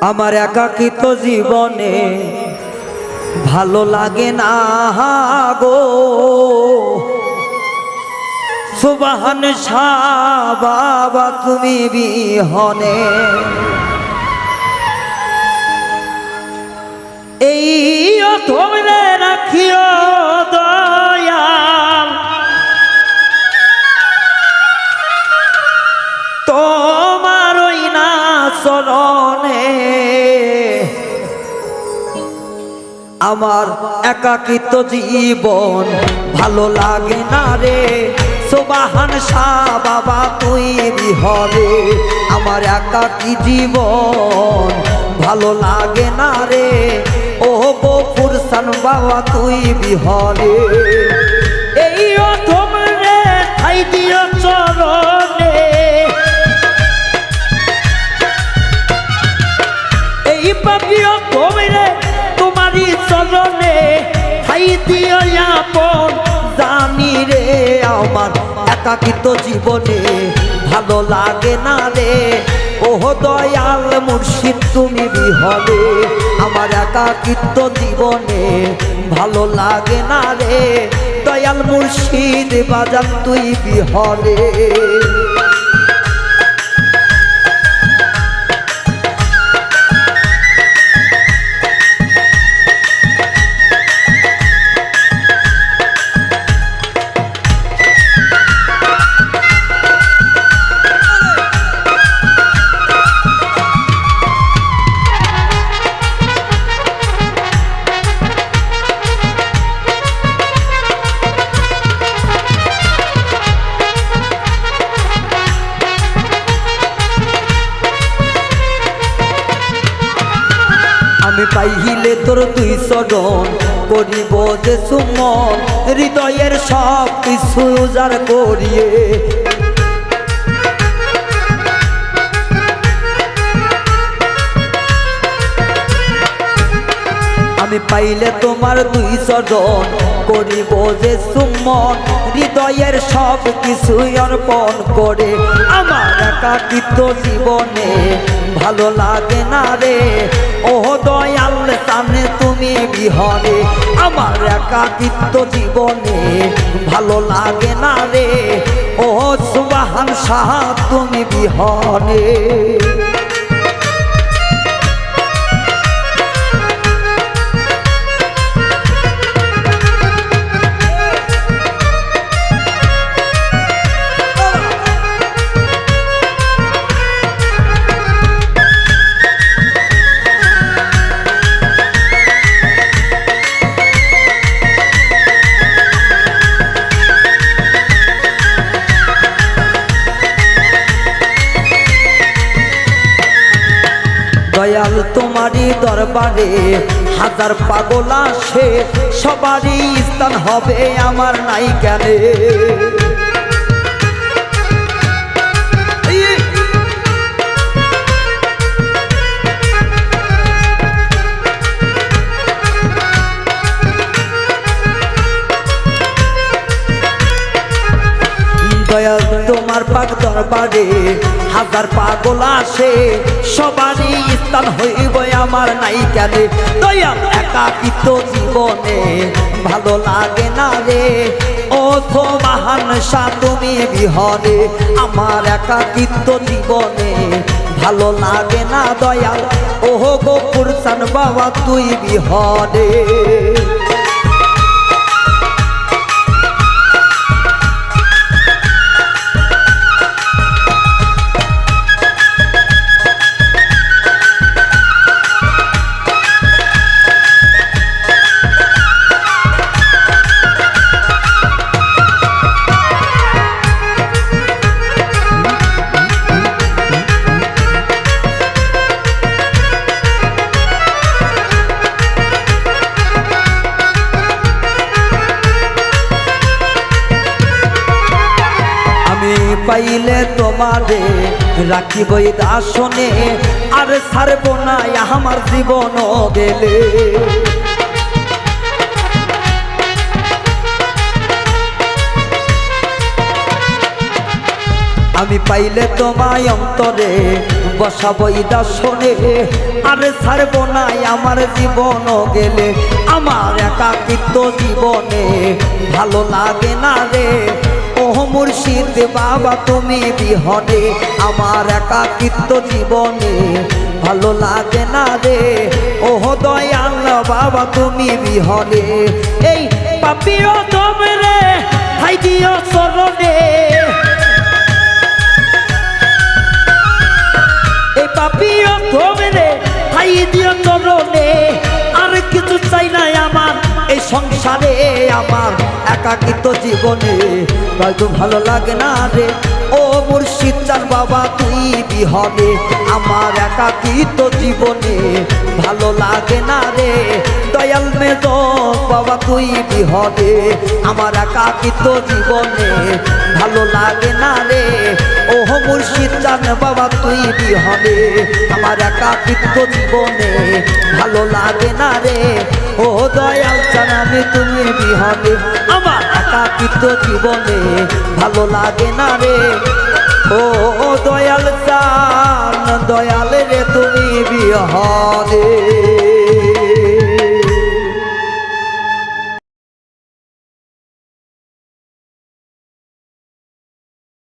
আমার একাকিত জীবনে ভালো লাগে না গো। সুবাহান শাহ বাবা তুমি বিহনে। এই ধরে রাখিও আমার একাকিত জীবন ভালো লাগে না রে। সোবাহান শাহ বাবা, তুই বিহরে আমার একাকি জীবন। ভালো লাগে না রে। ও গফুরসান বাবা, তুই বিহরে এই ও তোমরে ঠাই দিও চরণে। জানি রে আমার একাকিত জীবনে ভালো লাগে না রে। ওহ, দয়াল মুর্শিদ, তুমি বিহলে আমার একাকিত্ব জীবনে ভালো লাগে না রে। দয়াল মুর্শিদ, বাজান তুই বিহলে। আমি পাইহিলে তোর দুই সদন করিব যে সুমন, হৃদয়ের সব কিছু উজার করিয়ে। আমি পাইলে তোমার দুই সজন করিব যে সুমন, হৃদয়ের সব কিছুই অর্পণ করে। আমার একাকিত্ব জীবনে ভালো লাগে না রে। ও দয়াল সামনে তুমি বিহরে আমার একাকিত্ব জীবনে ভালো লাগে না রে। ও সুবাহান শাহ তুমি বিহরে দয়াল তোমারই দরবারে হাজার পাগল আসে সবারই স্থান হবে আমার নাই জ্ঞানে দয়াল তোমার পাক দরবারে হাজার পাগল আসে, সবারই স্থান হইব আমার নাই কেন দয়াল একাকিত জীবনে ভালো লাগে না রে। তো মহান সা, তুমি বিহরে। আমার একাকিত্ব জীবনে ভালো লাগে না দয়াল। ওহ গোপুর সান বাবা, তুই বিহরে। পাইলে তোমারে রাখিব দাসনে, আর ছাড়ব না আমার জীবন গেলে। আমি পাইলে তোমায় অন্তরে বসাবো দর্শনে আরে ছাড়ব নাই আমার জীবন গেলে। আমার একাকিত্ব জীবনে ভালো লাগে না রে মুর্শিদ বাবা, তুমি বিহনে আমার একাকিত্ব জীবনে। ভালো লাগে না রে ও দয়াল বাবা, তুমি বিহনে। এই পাপিও তোমরে হাই দিও চরণে। এই পাপিও তোমরে হাই দিও চরণে। আর কিছু চাই না আমার এই সংসারে আমার। একাকিত জীবনে, হয়তো ভালো লাগে না রে। ও মুর্শিদ চান বাবা, তুই বিহনে আমার একাকিত জীবনে ভালো লাগে না রে। দয়াল মেদ বাবা, তুই বিহনে আমার একাকিত জীবনে ভালো লাগে না রে। ও মুর্শিদ চান বাবা, তুই বিহনে আমার একাকিত্ব জীবনে ভালো লাগে না রে। ও দয়াল চান আমি তুমি জীবনে ভালো লাগে না রে। ও দয়াল চান দয়াল রে তুমি বিহনে